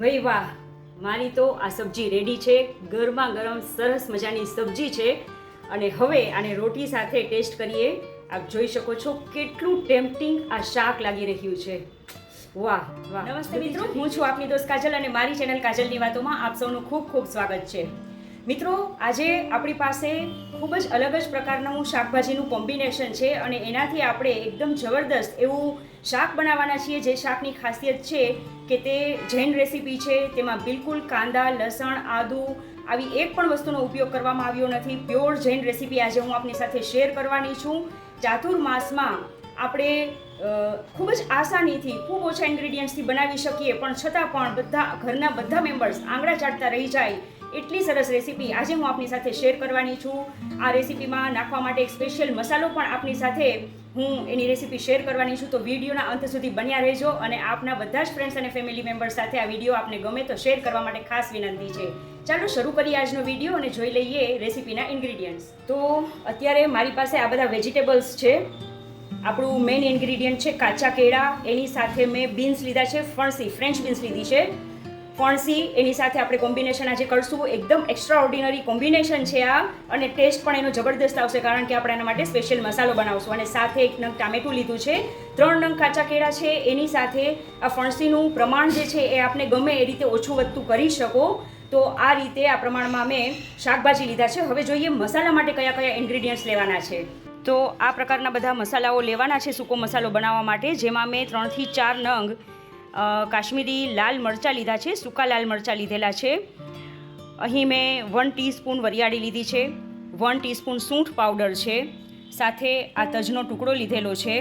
ભાઈ વાહ મારી તો આ સબ્જી રેડી છે. ગરમા ગરમ સરસ મજાની સબ્જી છે. અને હવે આને રોટી સાથે ટેસ્ટ કરીએ. આપ જોઈ શકો છો કેટલું ટેમ્પટિંગ આ શાક લાગી રહ્યું છે. વાહ વાહ. નમસ્તે મિત્રો હું છું આપની દોસ્ત કાજલ અને મારી ચેનલ કાજલની વાતોમાં આપ સૌનું ખૂબ ખૂબ સ્વાગત છે. મિત્રો આજે આપણી પાસે ખૂબ જ અલગ જ પ્રકારનું શાકભાજીનું કોમ્બિનેશન છે અને એનાથી આપણે એકદમ જબરદસ્ત એવું શાક બનાવવાના છીએ. જે શાકની ખાસિયત છે કે તે જૈન રેસીપી છે. તેમાં બિલકુલ કાંદા, લસણ, આદુ આવી એક પણ વસ્તુનો ઉપયોગ કરવામાં આવ્યો નથી. પ્યોર જૈન રેસીપી આજે હું આપની સાથે શેર કરવાની છું. ચાતુર્માસમાં આપણે ખૂબ જ આસાનીથી ખૂબ ઓછા ઇન્ગ્રીડિયન્ટ્સથી બનાવી શકીએ. પણ છતાં પણ બધા ઘરના બધા મેમ્બર્સ આંગળા ચાટતા રહી જાય એટલી સરસ રેસીપી આજે હું આપની સાથે શેર કરવાની છું. આ રેસીપીમાં નાખવા માટે એક સ્પેશિયલ મસાલો પણ આપની સાથે હું એની રેસીપી શેર કરવાની છું. તો વિડીયોના અંત સુધી બન્યા રહેજો અને આપના બધા જ ફ્રેન્ડ્સ અને ફેમિલી મેમ્બર્સ સાથે આ વીડિયો આપને ગમે તો શેર કરવા માટે ખાસ વિનંતી છે. ચાલો શરૂ કરીએ આજનો વીડિયો અને જોઈ લઈએ રેસીપીના ઇન્ગ્રીડિયન્ટ્સ તો અત્યારે મારી પાસે આ બધા વેજીટેબલ્સ છે. આપણું મેઇન ઇન્ગ્રીડિયન્ટ છે કાચા કેળા. એની સાથે મેં બીન્સ લીધા છે. ફણસી ફ્રેન્ચ બીન્સ લીધી છે. ફણસી એની સાથે આપણે કોમ્બિનેશન આજે કરશું. એકદમ એક્સ્ટ્રા ઓર્ડિનરી કોમ્બિનેશન છે આ. અને ટેસ્ટ પણ એનો જબરદસ્ત આવશે, કારણ કે આપણે એના માટે સ્પેશિયલ મસાલો બનાવશું. અને સાથે એક નંગ ટામેટું લીધું છે. ત્રણ નંગ કાચા કેળા છે. એની સાથે આ ફણસીનું પ્રમાણ જે છે એ આપણે ગમે એ રીતે ઓછું વધતું કરી શકો. તો આ રીતે આ પ્રમાણમાં મેં શાકભાજી લીધા છે. હવે જોઈએ મસાલા માટે કયા કયા ઇન્ગ્રીડિયન્ટ્સ લેવાના છે. તો આ પ્રકારના બધા મસાલાઓ લેવાના છે સૂકો મસાલો બનાવવા માટે, જેમાં મેં ત્રણથી ચાર નંગ કાશ્મીરી લાલ મરચાં લીધા છે, સૂકા લાલ મરચાં લીધેલા છે. અહીં મેં વન ટીસ્પૂન વરિયાળી લીધી છે વન ટીસ્પૂન સૂંઠ પાવડર છે, સાથે આ તજનો ટુકડો લીધેલો છે.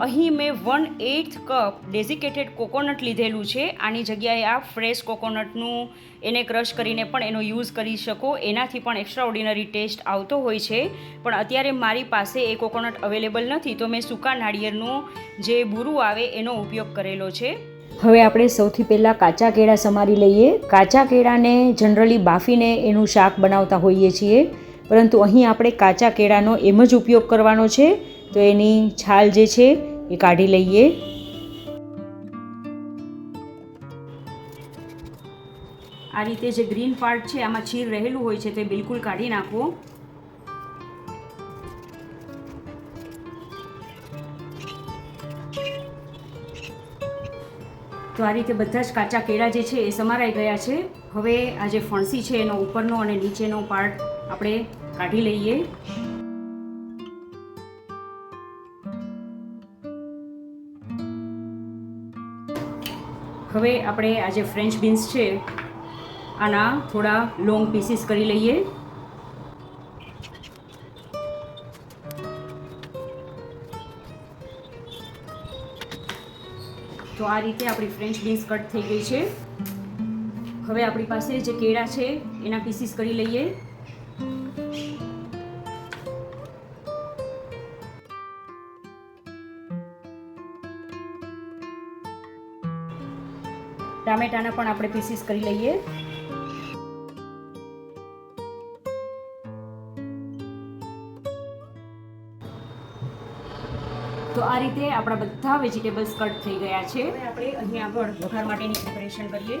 અહીં મેં one eighth cup desiccated coconut લીધેલું છે. આની જગ્યાએ આ ફ્રેશ કોકોનટનું એને ક્રશ કરીને પણ એનો યુઝ કરી શકો. એનાથી પણ એક્સ્ટ્રા ઓર્ડિનરી ટેસ્ટ આવતો હોય છે. પણ અત્યારે મારી પાસે એ કોકોનટ અવેલેબલ નથી, તો મેં સૂકા નાળિયેરનું જે બુરું આવે એનો ઉપયોગ કરેલો છે. હવે આપણે સૌથી પહેલાં કાચા કેળા સમારી લઈએ. કાચા કેળાને જનરલી બાફીને એનું શાક બનાવતા હોઈએ છીએ. પરંતુ અહીં આપણે કાચા કેળાનો એમ જ ઉપયોગ કરવાનો છે. તો એની છાલ જે છે એ કાઢી લઈએ. આ રીતે જે ગ્રીન પાર્ટ છે, આમાં છીર રહેલું હોય છે તે બિલકુલ કાઢી નાખો. તો આ રીતે બધા જ કાચા કેળા જે છે એ સમારાઈ ગયા છે. હવે આ જે ફણસી છે એનો ઉપરનો અને નીચેનો પાર્ટ આપણે કાઢી લઈએ. હવે આપણે આ જે ફ્રેન્ચ બીન્સ છે, આના થોડા લોંગ પીસીસ કરી લઈએ. તો આ રીતે આપણી ફ્રેન્ચ બીન્સ કટ થઈ ગઈ છે. હવે આપણી પાસે જે કેળા છે, એના પીસીસ કરી લઈએ. ટામેટાના પણ આપણે પીસીસ કરી લઈએ. તો આ રીતે આપણા બધા વેજીટેબલ્સ કટ થઈ ગયા છે. આપણે અહીં આગળ વઘાર માટેની પ્રિપરેશન કરીએ.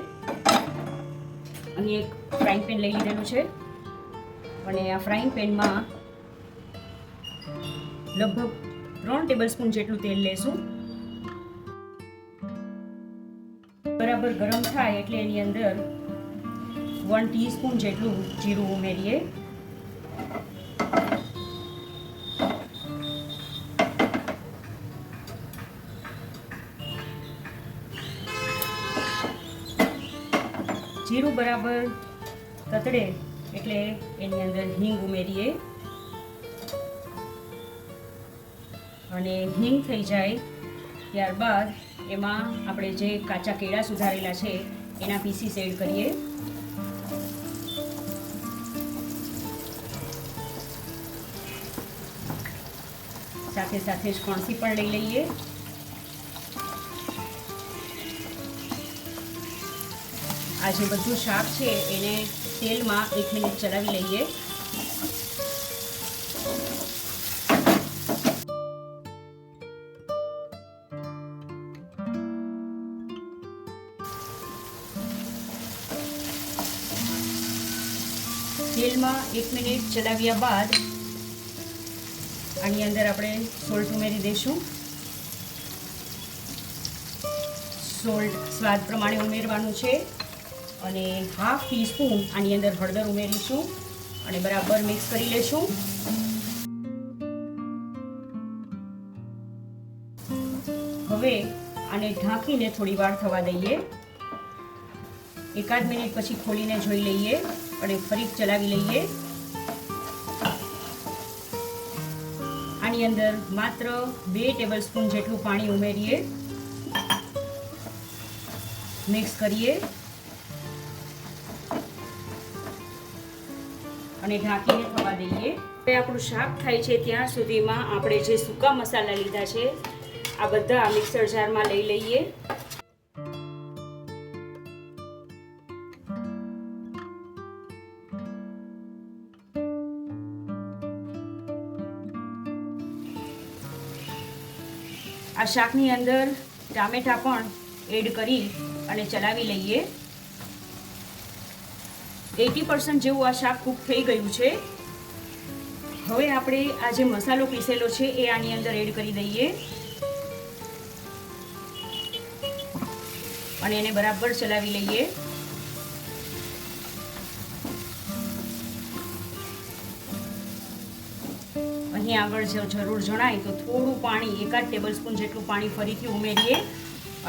અહીં એક ફ્રાઈંગ પેન લઈ લીધેલું છે. અને આ ફ્રાઈંગ પેનમાં લગભગ ત્રણ ટેબલ સ્પૂન જેટલું તેલ લેશું. બરાબર ગરમ થાય એટલે એની અંદર વન ટીસ્પૂન જેટલું જીરું ઉમેરીએ. જીરું બરાબર તતડે એટલે એની અંદર હિંગ ઉમેરીએ. અને હિંગ થઈ જાય ત્યારબાદ એમાં આપણે જે કાચા કેળા સુધારેલા છે, એના પીસીસ એડ કરીએ. સાથે સાથે જ કોણસી પણ લઈ લઈએ. આ જે બધું શાક છે, એને તેલમાં એક મિનિટ ચલાવી લઈએ. તેલમાં એક મિનિટ ચલાવ્યા બાદ આની અંદર આપણે સોલ્ટ ઉમેરી દઈશું. સોલ્ટ સ્વાદ પ્રમાણે ઉમેરવાનું છે અને હાફ ટીસ્પૂન આની અંદર હળદર ઉમેરીશું અને બરાબર મિક્સ કરી લેશું. હવે આને ઢાંકીને થોડી વાર થવા દઈએ. એકાદ મિનિટ પછી ખોલીને જોઈ લઈએ. અને ફરી ચલાવી લઈએ. આની અંદર માત્ર બે ટેબલ સ્પૂન જેટલું પાણી ઉમેરીએ. મિક્સ કરીએ. અને ઢાંકીને થવા દઈએ. હવે આપણું શાક થાય છે ત્યાં સુધીમાં આપણે જે સૂકા મસાલા લીધા છે, આ બધા મિક્સર જારમાં લઈ લઈએ. આ શાકની અંદર ટામેટા પણ એડ કરી અને ચલાવી લઈએ. એટી પર્સન્ટ જેવું આ શાક કૂક થઈ ગયું છે. હવે આપણે આ જે મસાલો પીસેલો છે એ આની અંદર એડ કરી દઈએ. અને એને બરાબર ચલાવી લઈએ. અહીં આગળ જો જરૂર જણાય તો થોડું પાણી, એકાદ ટેબલ સ્પૂન જેટલું પાણી ફરીથી ઉમેરીએ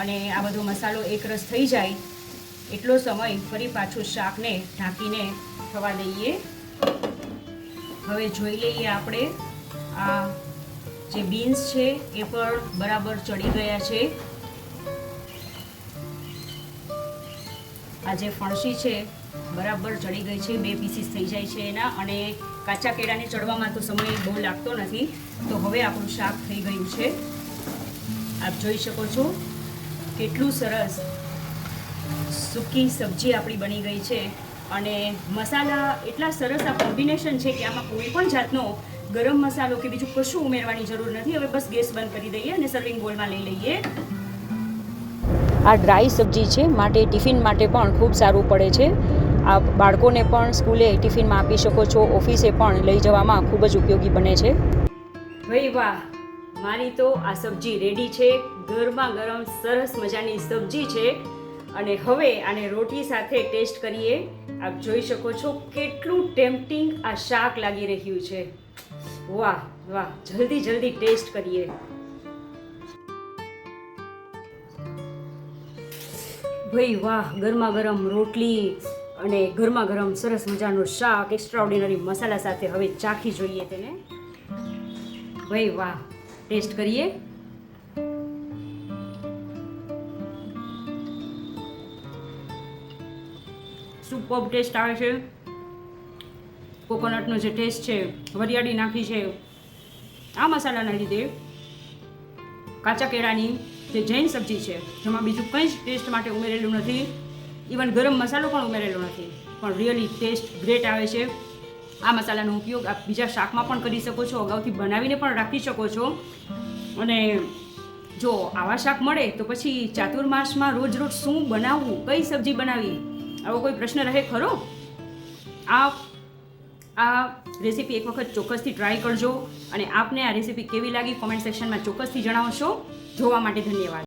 અને આ બધો મસાલો એકરસ થઈ જાય એટલો સમય ફરી પાછું શાકને ઢાંકીને થવા દઈએ. હવે જોઈ લઈએ આપણે આ જે બીન્સ છે એ પણ બરાબર ચડી ગયા છે. આ જે ફણસી છે બરાબર ચડી ગઈ છે, બે પીસીસ થઈ જાય છે એના અને કાચા કેળાને ચડવામાં તો સમય બહુ લાગતો નથી. તો હવે આપણું શાક થઈ ગયું છે. આપ જોઈ શકો છો કેટલું સરસ સૂકી સબ્જી આપણી બની ગઈ છે. અને મસાલા એટલા સરસ આ કોમ્બિનેશન છે કે આમાં કોઈ પણ જાતનો ગરમ મસાલો કે બીજું કશું ઉમેરવાની જરૂર નથી. હવે બસ ગેસ બંધ કરી દઈએ અને સર્વિંગ બોલમાં લઈ લઈએ. આ ડ્રાય સબ્જી છે, માટે ટિફિન માટે પણ ખૂબ સારું પડે છે. આ બાળકોને પણ સ્કૂલે ટિફિનમાં આપી શકો છો. ઓફિસે પણ લઈ જવામાં ખૂબ જ ઉપયોગી બને છે. ભાઈ વાહ, મારી તો આ સબ્જી રેડી છે. ગરમા ગરમ સરસ મજાની સબ્જી છે. અને હવે આને રોટી સાથે ટેસ્ટ કરીએ. આપ જોઈ શકો છો કેટલું ટેમ્પટિંગ આ શાક લાગી રહ્યું છે. વાહ વાહ, જલ્દી જલ્દી ટેસ્ટ કરીએ. ભાઈ વાહ, ગરમા ગરમ રોટલી અને ગરમા ગરમ સરસ મજાનું શાક એક્સ્ટ્રાઓર્ડિનરી મસાલા સાથે હવે ચાખી જોઈએ તેને. ભાઈ, વાહ, ટેસ્ટ કરીએ. સુપર ટેસ્ટ આવે છે. કોકોનટનો જે ટેસ્ટ છે, વરિયાળી નાખી છે. આ મસાલાના લીધે કાચા કેળાની જે જૈન સબ્જી છે, જેમાં બીજું કંઈ જ ટેસ્ટ માટે ઉમેરેલું નથી. ઇવન ગરમ મસાલો પણ ઉમેરેલો નથી. પણ રિયલી ટેસ્ટ ગ્રેટ આવે છે. આ મસાલાનો ઉપયોગ આપ બીજા શાકમાં પણ કરી શકો છો, અગાઉથી બનાવીને પણ રાખી શકો છો. અને જો આવા શાક મળે, તો પછી ચાતુર્માસમાં રોજ રોજ શું બનાવવું, કઈ સબ્જી બનાવવી આવો કોઈ પ્રશ્ન રહે ખરો? આ આ રેસીપી એક વખત ચોક્કસથી ટ્રાય કરજો. અને આપને આ રેસીપી કેવી લાગી કોમેન્ટ સેક્શનમાં ચોક્કસથી જણાવશો. જોવા માટે ધન્યવાદ.